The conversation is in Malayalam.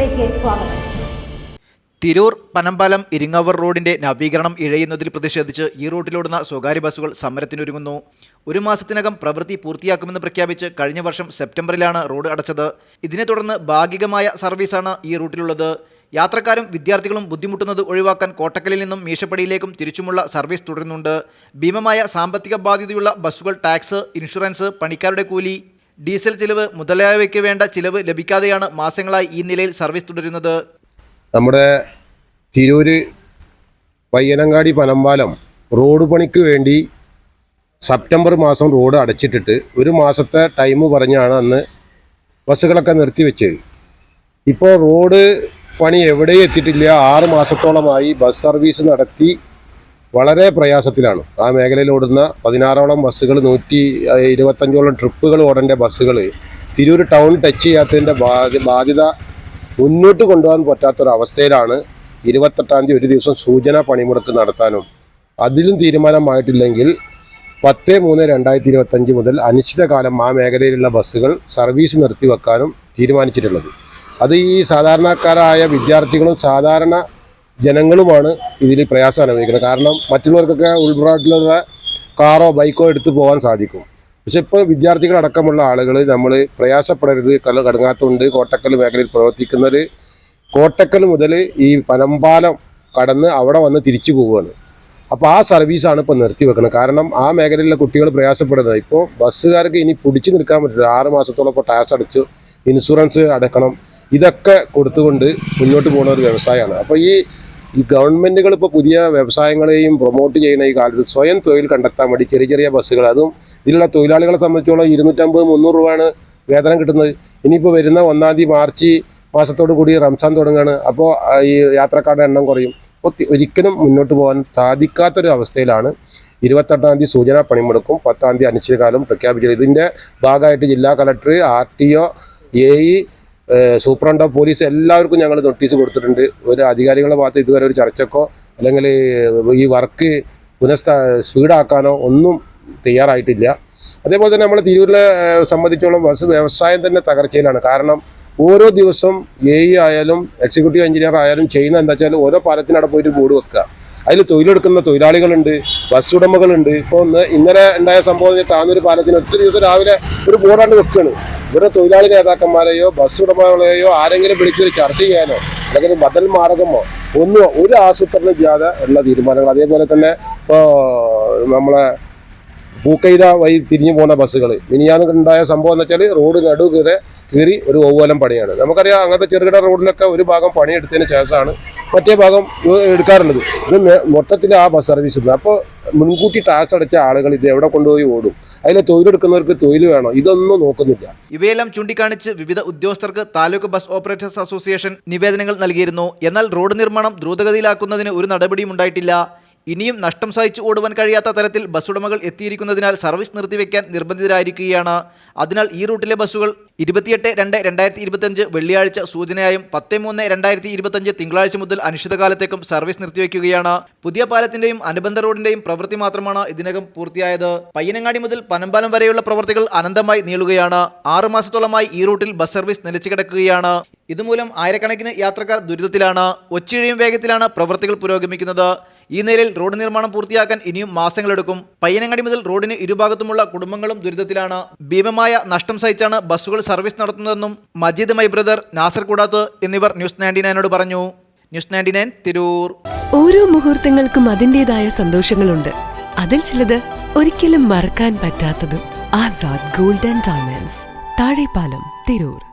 റിപ്പോർട്ടിലേക്ക് സ്വാഗതം. തിരൂർ പനമ്പാലം ഇരിങ്ങാവർ റോഡിന്റെ നവീകരണം ഇഴയുന്നതിൽ പ്രതിഷേധിച്ച് ഈ റൂട്ടിലോടുന്ന സ്വകാര്യ ബസ്സുകൾ സമരത്തിനൊരുങ്ങുന്നു. ഒരു മാസത്തിനകം പ്രവൃത്തി പൂർത്തിയാക്കുമെന്ന് പ്രഖ്യാപിച്ച് കഴിഞ്ഞ വർഷം സെപ്റ്റംബറിലാണ് റോഡ് അടച്ചത്. ഇതിനെ തുടർന്ന് ഭാഗികമായ സർവീസാണ് ഈ റൂട്ടിലുള്ളത്. യാത്രക്കാരും വിദ്യാർത്ഥികളും ബുദ്ധിമുട്ടുന്നത് ഒഴിവാക്കാൻ കോട്ടക്കലിൽ നിന്നും മീശപ്പടിയിലേക്കും തിരിച്ചുമുള്ള സർവീസ് തുടരുന്നുണ്ട്. ഭീമമായ സാമ്പത്തിക ബാധ്യതയുള്ള ബസ്സുകൾ ടാക്സ് ഇൻഷുറൻസ് പണിക്കാരുടെ കൂലി ഡീസൽ ചിലവ് മുതലായവയ്ക്ക് വേണ്ട ചിലവ് ലഭിക്കാതെയാണ് മാസങ്ങളായി ഈ നിലയിൽ സർവീസ് തുടരുന്നത്. നമ്മുടെ തിരൂര് പയ്യനങ്ങാടി പനമ്പാലം റോഡ് പണിക്ക് വേണ്ടി സെപ്റ്റംബർ മാസം റോഡ് അടച്ചിട്ടിട്ട് ഒരു മാസത്തെ ടൈം പറഞ്ഞാണ് അന്ന് ബസ്സുകളൊക്കെ നിർത്തിവെച്ചത്. ഇപ്പോൾ റോഡ് പണി എവിടെയും എത്തിയിട്ടില്ല. ആറ് മാസത്തോളമായി ബസ് സർവീസ് നടത്തി വളരെ പ്രയാസത്തിലാണ്. ആ മേഖലയിൽ ഓടുന്ന പതിനാറോളം ബസ്സുകൾ നൂറ്റി ഇരുപത്തഞ്ചോളം ട്രിപ്പുകൾ ഓടേണ്ട ബസ്സുകൾ തിരൂർ ടൗൺ ടച്ച് ചെയ്യാത്തതിന്റെ ബാധ്യ ബാധ്യത മുന്നോട്ട് കൊണ്ടുപോകാൻ പറ്റാത്തൊരവസ്ഥയിലാണ് ഇരുപത്തെട്ടാം തീയതി ഒരു ദിവസം സൂചന പണിമുടക്ക് നടത്താനും അതിലും തീരുമാനമായിട്ടില്ലെങ്കിൽ പത്ത് മൂന്ന് രണ്ടായിരത്തി ഇരുപത്തഞ്ച് മുതൽ അനിശ്ചിതകാലം ആ മേഖലയിലുള്ള ബസ്സുകൾ സർവീസ് നിർത്തിവെക്കാനും തീരുമാനിച്ചിട്ടുള്ളത്. അത് ഈ സാധാരണക്കാരായ വിദ്യാർത്ഥികളും സാധാരണ ജനങ്ങളുമാണ് ഇതിൽ പ്രയാസം അനുഭവിക്കുന്നത്. കാരണം മറ്റുള്ളവർക്കൊക്കെ ഉൾനാട്ടിലുള്ള കാറോ ബൈക്കോ എടുത്തു പോകാൻ സാധിക്കും. പക്ഷെ ഇപ്പോൾ വിദ്യാർത്ഥികളടക്കമുള്ള ആളുകൾ നമ്മൾ പ്രയാസപ്പെടരുത്. കല കടങ്ങാത്തുണ്ട് കോട്ടക്കൽ മേഖലയിൽ പ്രവർത്തിക്കുന്നവർ കോട്ടക്കൽ മുതൽ ഈ പനമ്പാലം കടന്ന് അവിടെ വന്ന് തിരിച്ചു പോവുകയാണ്. അപ്പോൾ ആ സർവീസാണ് ഇപ്പോൾ നിർത്തി വെക്കുന്നത്. കാരണം ആ മേഖലയിലെ കുട്ടികൾ പ്രയാസപ്പെടുന്നത്. ഇപ്പോൾ ബസ്സുകാർക്ക് ഇനി പിടിച്ചു നിൽക്കാൻ പറ്റില്ല. ആറ് മാസത്തോളം ഇപ്പോൾ ടാക്സ് അടച്ചു. ഇൻഷുറൻസ് അടക്കണം. ഇതൊക്കെ കൊടുത്തുകൊണ്ട് മുന്നോട്ട് പോകുന്ന ഒരു വ്യവസായമാണ്. അപ്പോൾ ഈ ഈ ഗവൺമെന്റുകൾ ഇപ്പോൾ പുതിയ വ്യവസായങ്ങളെയും പ്രൊമോട്ട് ചെയ്യുന്ന ഈ കാലത്ത് സ്വയം തൊഴിൽ കണ്ടെത്താൻ വേണ്ടി ചെറിയ ചെറിയ ബസ്സുകൾ അതും ഇതിലുള്ള തൊഴിലാളികളെ സംബന്ധിച്ചോളം ഇരുന്നൂറ്റമ്പത് മുന്നൂറ് രൂപയാണ് വേതനം കിട്ടുന്നത്. ഇനിയിപ്പോൾ വരുന്ന ഒന്നാം തീയതി മാർച്ച് മാസത്തോടു കൂടി റംസാൻ തുടങ്ങുകയാണ്. അപ്പോൾ ഈ യാത്രക്കാരുടെ എണ്ണം കുറയും. ഒരിക്കലും മുന്നോട്ട് പോകാൻ സാധിക്കാത്തൊരു അവസ്ഥയിലാണ് ഇരുപത്തെട്ടാം തീയതി സൂചന പണിമുടക്കും പത്താം തീയതി അനിശ്ചിതകാലം പ്രഖ്യാപിച്ചത് ഇതിന്റെ ഭാഗമായിട്ട് ജില്ലാ collector R T O A E superintendent police എല്ലാവർക്കും ഞങ്ങൾ നോട്ടീസ് കൊടുത്തിട്ടുണ്ട്. ഒരു അധികാരികളുടെ ഭാഗത്ത് ഇതുവരെ ഒരു ചർച്ചക്കോ അല്ലെങ്കിൽ ഈ വർക്ക് പുനഃസ്ഥ സ്പീഡാക്കാനോ ഒന്നും തയ്യാറായിട്ടില്ല. അതേപോലെ തന്നെ നമ്മൾ തിരൂരിലെ ഏഹ്, സംബന്ധിച്ചോളം ബസ് വ്യവസായം തന്നെ തകർച്ചയിലാണ്. കാരണം ഓരോ ദിവസം എ ആയാലും എക്സിക്യൂട്ടീവ് എഞ്ചിനീയർ ആയാലും ചെയ്യുന്ന എന്താ വെച്ചാൽ ഓരോ പാലത്തിനവിടെ പോയിട്ട് ബോർഡ് വെക്കുക. അതിൽ തൊഴിലെടുക്കുന്ന തൊഴിലാളികളുണ്ട് ബസ് ഉടമകളുണ്ട്. ഇപ്പോൾ ഒന്ന് ഇന്നലെ ഉണ്ടായ സംഭവം താന്നൂർ പാലത്തിന് ഒറ്റ ദിവസം രാവിലെ ഒരു ബോർഡാണ് വെക്കുകയാണ് ഇവരുടെ തൊഴിലാളി നേതാക്കന്മാരെയോ ബസ് ഉടമകളെയോ ആരെങ്കിലും വിളിച്ചൊരു ചർച്ച ചെയ്യാനോ അല്ലെങ്കിൽ ബദൽ മാർഗമോ ഒന്നും ഒരു ആസൂത്രണം ചെയ്യാതെ ഉള്ള തീരുമാനങ്ങൾ. അതേപോലെ തന്നെ ഇപ്പോൾ നമ്മളെ പൂക്കൈത വഴി തിരിഞ്ഞു പോകുന്ന ബസ്സുകൾ മിനിയാന്ന് ഉണ്ടായ സംഭവം എന്ന് വെച്ചാൽ റോഡ് നടുകീറെ കീറി ഒരു ഓവലം പണിയാണ്. നമുക്കറിയാം അങ്ങനത്തെ ചെറുകിട റോഡിലൊക്കെ ഒരു ഭാഗം പണിയെടുത്തതിന് ശേഷമാണ് മറ്റേ ഭാഗം എടുക്കാറുള്ളത്. ഇത് മൊത്തത്തിൽ ആ ബസ് സർവീസ് അപ്പോൾ മുൻകൂട്ടി ടാക്സ് അടച്ച ആളുകൾ ഇത് എവിടെ കൊണ്ടുപോയി ഓടും? അതിൽ തൊഴിലെടുക്കുന്നവർക്ക് തൊഴിൽ വേണം? ഇതൊന്നും നോക്കുന്നില്ല. ഇവയെല്ലാം ചൂണ്ടിക്കാണിച്ച് വിവിധ ഉദ്യോഗസ്ഥർക്ക് താലൂക്ക് ബസ് ഓപ്പറേറ്റേഴ്സ് അസോസിയേഷൻ നിവേദനങ്ങൾ നൽകിയിരുന്നു. എന്നാൽ റോഡ് നിർമ്മാണം ദ്രുതഗതിയിലാക്കുന്നതിന് ഒരു നടപടിയും ഉണ്ടായിട്ടില്ല. ഇനിയും നഷ്ടം സഹിച്ചു ഓടുവാൻ കഴിയാത്ത തരത്തിൽ ബസ് ഉടമകൾ എത്തിയിരിക്കുന്നതിനാൽ സർവീസ് നിർത്തിവെക്കാൻ നിർബന്ധിതരായിരിക്കുകയാണ്. അതിനാൽ ഈ റൂട്ടിലെ ബസ്സുകൾ ഇരുപത്തിയെട്ട് രണ്ട് രണ്ടായിരത്തി ഇരുപത്തഞ്ച് വെള്ളിയാഴ്ച സൂചനയായും പത്ത് മൂന്ന് രണ്ടായിരത്തി ഇരുപത്തഞ്ച് തിങ്കളാഴ്ച മുതൽ അനിശ്ചിതകാലത്തേക്കും സർവീസ് നിർത്തിവെക്കുകയാണ്. പുതിയ പാലത്തിന്റെയും അനുബന്ധ റോഡിന്റെയും പ്രവൃത്തി മാത്രമാണ് ഇതിനകം പൂർത്തിയായത്. പയ്യനങ്ങാടി മുതൽ പനമ്പാലം വരെയുള്ള പ്രവൃത്തികൾ അനന്തമായി നീളുകയാണ്. ആറ് മാസത്തോളമായി ഈ റൂട്ടിൽ ബസ് സർവീസ് നിലച്ചു കിടക്കുകയാണ്. ഇതുമൂലം ആയിരക്കണക്കിന് യാത്രക്കാർ ദുരിതത്തിലാണ്. ഒച്ചിഴയും വേഗത്തിലാണ് പ്രവൃത്തികൾ പുരോഗമിക്കുന്നത്. ഈ നിലയിൽ റോഡ് നിർമ്മാണം പൂർത്തിയാക്കാൻ ഇനിയും മാസങ്ങളെടുക്കും. പയ്യനങ്ങാടി മുതൽ റോഡിന് ഇരുഭാഗത്തുമുള്ള കുടുംബങ്ങളും ദുരിതത്തിലാണ്. ഭീമമായ നഷ്ടം സഹിച്ചാണ് ബസ്സുകൾ സർവീസ് നടത്തുന്നതെന്നും മജീദ് മൈ ബ്രദർ നാസർ കൂടാത്ത് എന്നിവർ ന്യൂസ് നയന്റി നയനോട് പറഞ്ഞു. News ninety nine Tirur. ഓരോ മുഹൂർത്തങ്ങൾക്കും അതിന്റെതായ സന്തോഷങ്ങളുണ്ട്. അതിൽ ചിലത് ഒരിക്കലും മറക്കാൻ പറ്റാത്തതും. Azad golden diamonds. Thazhepalam Tirur.